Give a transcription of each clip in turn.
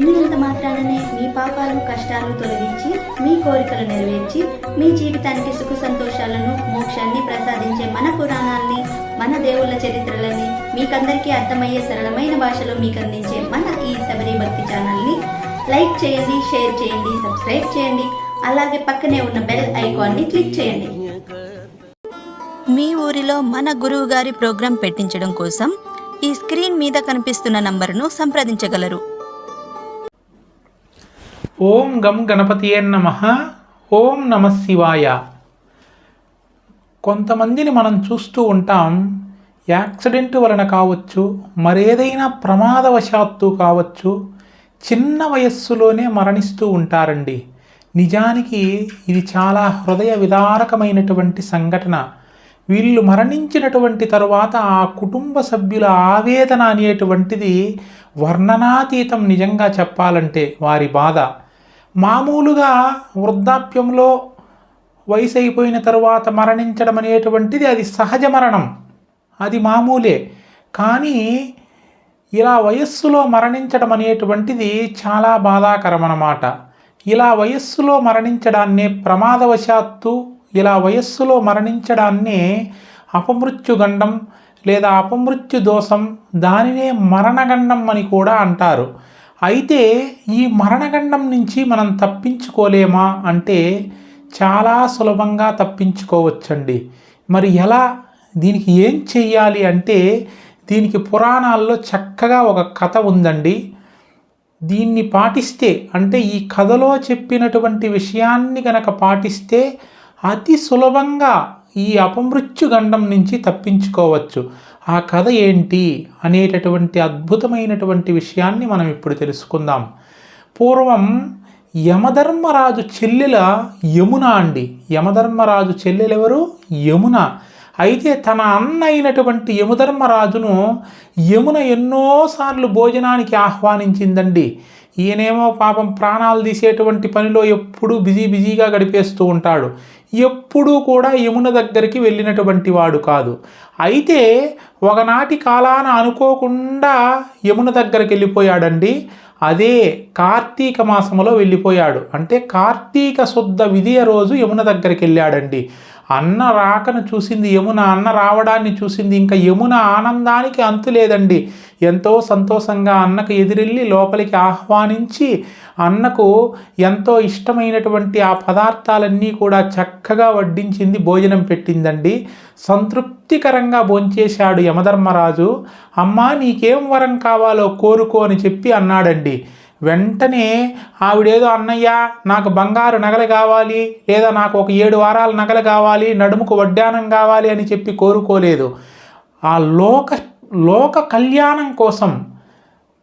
వినినంత మాత్రాననే మీ పాపాలు కష్టాలు తొలగించి మీ కోరికలు నెరవేర్చి మీ జీవితానికి సుఖ సంతోషాలను మోక్షాన్ని ప్రసాదించే మన పురాణాల్ని మన దేవుళ్ళ చరిత్రలని మీకందరికీ అర్థమయ్యే సరళమైన భాషలో మీకు అందించే మన ఈ శబరి భక్తి ఛానల్ని లైక్ చేయండి షేర్ చేయండి సబ్స్క్రైబ్ చేయండి అలాగే పక్కనే ఉన్న బెల్ ఐకాన్ని క్లిక్ చేయండి. మీ ఊరిలో మన గురువు గారి ప్రోగ్రాం పెట్టించడం కోసం ఈ స్క్రీన్ మీద కనిపిస్తున్న నంబరును సంప్రదించగలరు. ఓం గం గణపతియే నమ ఓం నమ శివాయ. కొంతమందిని మనం చూస్తూ ఉంటాం యాక్సిడెంట్ వలన కావచ్చు మరేదైనా ప్రమాదవశాత్తు కావచ్చు చిన్న వయస్సులోనే మరణిస్తూ ఉంటారండి. నిజానికి ఇది చాలా హృదయ విదారకమైనటువంటి సంఘటన. వీళ్ళు మరణించినటువంటి తరువాత ఆ కుటుంబ సభ్యుల ఆవేదన అనేటువంటిది వర్ణనాతీతం నిజంగా చెప్పాలంటే వారి బాధ. మామూలుగా వృద్ధాప్యంలో వయసు అయిపోయిన తరువాత మరణించడం అనేటువంటిది అది సహజ మరణం. అది మామూలే. కానీ ఇలా వయస్సులో మరణించడం అనేటువంటిది చాలా బాధాకరం అన్నమాట ఇలా వయస్సులో మరణించడాన్నే ప్రమాదవశాత్తు ఇలా వయస్సులో మరణించడాన్ని అపమృత్యుగండం లేదా అపమృత్యు దోషం దానినే మరణగండం అని కూడా అంటారు. అయితే ఈ మరణగండం నుంచి మనం తప్పించుకోలేమా అంటే చాలా సులభంగా తప్పించుకోవచ్చండి. మరి ఎలా? దీనికి ఏం చెయ్యాలి అంటే దీనికి పురాణాల్లో చక్కగా ఒక కథ ఉందండి. దీన్ని పాటిస్తే అంటే ఈ కథలో చెప్పినటువంటి విషయాన్ని గనక పాటిస్తే అతి సులభంగా ఈ అపమృత్యు గండం నుంచి తప్పించుకోవచ్చు. ఆ కథ ఏంటి అనేటటువంటి అద్భుతమైనటువంటి విషయాన్ని మనం ఇప్పుడు తెలుసుకుందాం. పూర్వం యమధర్మరాజు చెల్లెల యమున అండి. యమధర్మరాజు చెల్లెలెవరు? యమున. అయితే తన అన్న అయినటువంటి యమధర్మరాజును యమున ఎన్నోసార్లు భోజనానికి ఆహ్వానించిందండి. ఈయనేమో పాపం ప్రాణాలు తీసేటువంటి పనిలో ఎప్పుడూ బిజీ బిజీగా గడిపేస్తూ ఉంటాడు. ఎప్పుడూ కూడా యమున దగ్గరికి వెళ్ళినటువంటి వాడు కాదు. అయితే ఒకనాటి కాలాన అనుకోకుండా యమున దగ్గరికి వెళ్ళిపోయాడండి. అదే కార్తీక మాసంలో వెళ్ళిపోయాడు. అంటే కార్తీక శుద్ధ విధియ రోజు యమున దగ్గరికి వెళ్ళాడండి. అన్న రాకను చూసింది యమున అన్న రావడాన్ని చూసింది. ఇంకా యమున ఆనందానికి అంతు లేదండి. ఎంతో సంతోషంగా అన్నకు ఎదురెళ్ళి లోపలికి ఆహ్వానించి అన్నకు ఎంతో ఇష్టమైనటువంటి ఆ పదార్థాలన్నీ కూడా చక్కగా వడ్డించింది భోజనం పెట్టిందండి. సంతృప్తికరంగా భోంచేశాడు యమధర్మరాజు. అమ్మా నీకేం వరం కావాలో కోరుకో అని చెప్పి అన్నాడండి. వెంటనే ఆవిడేదో అన్నయ్య నాకు బంగారు నగలు కావాలి లేదా నాకు ఒక ఏడు వారాల నగలు కావాలి నడుముకు వడ్డానం కావాలి అని చెప్పి కోరుకోలేదు. ఆ లోక లోక కళ్యాణం కోసం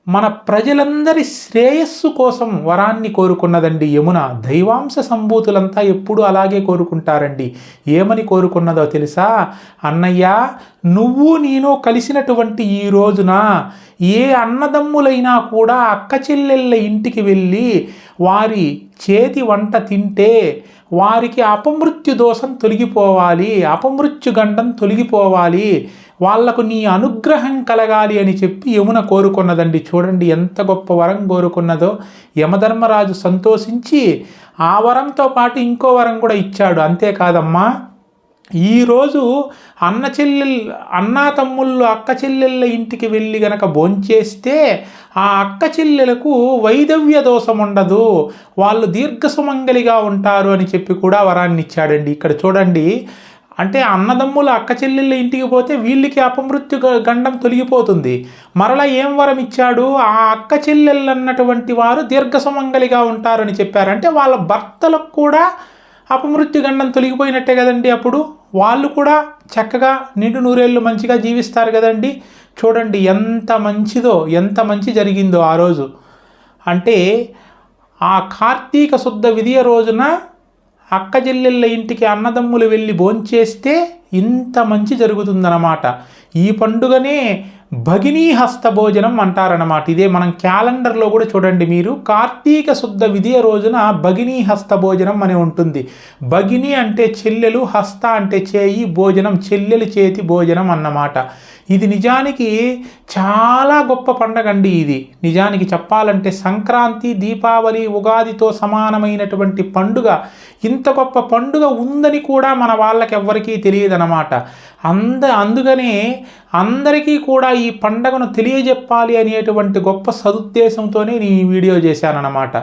మన ప్రజలందరి శ్రేయస్సు కోసం వరాన్ని కోరుకున్నదండి యమున. దైవాంశ సంభూతులంతా ఎప్పుడు అలాగే కోరుకుంటారండి. ఏమని కోరుకున్నదో తెలుసా? అన్నయ్య నువ్వు నేను కలిసినటువంటి ఈ రోజున ఏ అన్నదమ్ములైనా కూడా అక్క చెల్లెళ్ళ ఇంటికి వెళ్ళి వారి చేతి వంట తింటే వారికి అపమృత్యు దోషం తొలగిపోవాలి అపమృత్యు గండం తొలగిపోవాలి వాళ్ళకు నీ అనుగ్రహం కలగాలి అని చెప్పి యమున కోరుకున్నదండి. చూడండి ఎంత గొప్ప వరం కోరుకున్నదో. యమధర్మరాజు సంతోషించి ఆ వరంతో పాటు ఇంకో వరం కూడా ఇచ్చాడు. అంతేకాదమ్మా ఈరోజు అన్న చెల్లెల్ అన్నా తమ్ముళ్ళు అక్క చెల్లెళ్ళ ఇంటికి వెళ్ళి గనక భోంచేస్తే ఆ అక్క చెల్లెలకు వైదవ్య దోషం ఉండదు. వాళ్ళు దీర్ఘసుమంగలిగా ఉంటారు అని చెప్పి కూడా వరాన్ని ఇచ్చాడండి. ఇక్కడ చూడండి. అంటే అన్నదమ్ముల అక్క చెల్లెళ్ళ ఇంటికి పోతే వీళ్ళకి అపమృత్యు గ- గండం తొలగిపోతుంది. మరలా ఏం వరం ఇచ్చాడు? ఆ అక్క చెల్లెళ్ళు అన్నటువంటి వారు దీర్ఘసుమంగలిగా ఉంటారని చెప్పారు. అంటే వాళ్ళ భర్తలకు కూడా అపమృత్యు గండం తొలగిపోయినట్టే కదండి అప్పుడు? వాళ్ళు కూడా చక్కగా నిండు నూరేళ్ళు మంచిగా జీవిస్తారు కదండి. చూడండి ఎంత మంచిదో ఎంత మంచి జరిగిందో ఆ రోజు. అంటే ఆ కార్తీక శుద్ధ విధియ రోజున అక్క చెల్లెళ్ళ ఇంటికి అన్నదమ్ములు వెళ్ళి భోంచేస్తే ఇంత మంచి జరుగుతుందన్నమాట. ఈ పండుగనే భగినీ హస్త భోజనం అంటారన్నమాట. ఇదే మనం క్యాలెండర్లో కూడా చూడండి మీరు. కార్తీక శుద్ధ విధియ రోజున భగినీ హస్త భోజనం అని ఉంటుంది. భగిని అంటే చెల్లెలు హస్త అంటే చేయి భోజనం చెల్లెలు చేతి భోజనం అన్నమాట. ఇది నిజానికి చాలా గొప్ప పండగ అండి ఇది. నిజానికి చెప్పాలంటే సంక్రాంతి దీపావళి ఉగాదితో సమానమైనటువంటి పండుగ. ఇంత గొప్ప పండుగ ఉందని కూడా మన వాళ్ళకి ఎవ్వరికీ తెలియదన్నమాట. అంద అందుకనే అందరికీ కూడా ఈ పండగను తెలియజెప్పాలి అనేటువంటి గొప్ప సదుద్దేశంతోనే నేను ఈ వీడియో చేశానన్నమాట.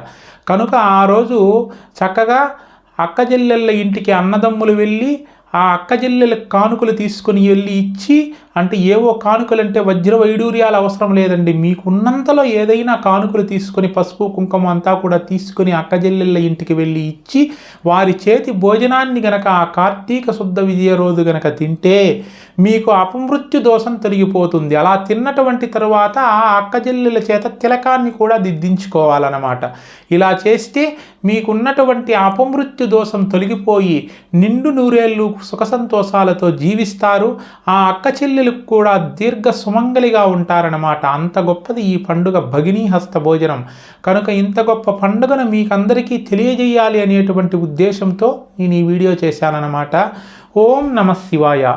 కనుక ఆ రోజు చక్కగా అక్క చెల్లెళ్ళ ఇంటికి అన్నదమ్ములు వెళ్ళి ఆ అక్క కానుకలు తీసుకొని వెళ్ళి ఇచ్చి అంటే ఏవో కానుకలు అంటే వజ్ర వైడూర్యాలు అవసరం లేదండి. మీకున్నంతలో ఏదైనా కానుకలు తీసుకొని పసుపు కుంకుమ అంతా కూడా తీసుకొని అక్క చెల్లెళ్ళ ఇంటికి వెళ్ళి ఇచ్చి వారి చేతి భోజనాన్ని గనక ఆ కార్తీక శుద్ధ విజయ రోజు గనక తింటే మీకు అపమృత్యు దోషం తొలగిపోతుంది. అలా తిన్నటువంటి తరువాత ఆ అక్కజెల్లెల చేత తిలకాన్ని కూడా దిద్దించుకోవాలన్నమాట. ఇలా చేస్తే మీకున్నటువంటి అపమృత్యు దోషం తొలగిపోయి నిండు నూరేళ్ళు సుఖ సంతోషాలతో జీవిస్తారు. ఆ అక్క చెల్లెలకు కూడా దీర్ఘ సుమంగలిగా ఉంటారన్నమాట. అంత గొప్పది ఈ పండుగ భగినీ హస్త భోజనం. కనుక ఇంత గొప్ప పండుగను మీకందరికీ తెలియజేయాలి అనేటువంటి ఉద్దేశంతో నేను ఈ వీడియో చేశానన్నమాట. ఓం నమ శివాయ.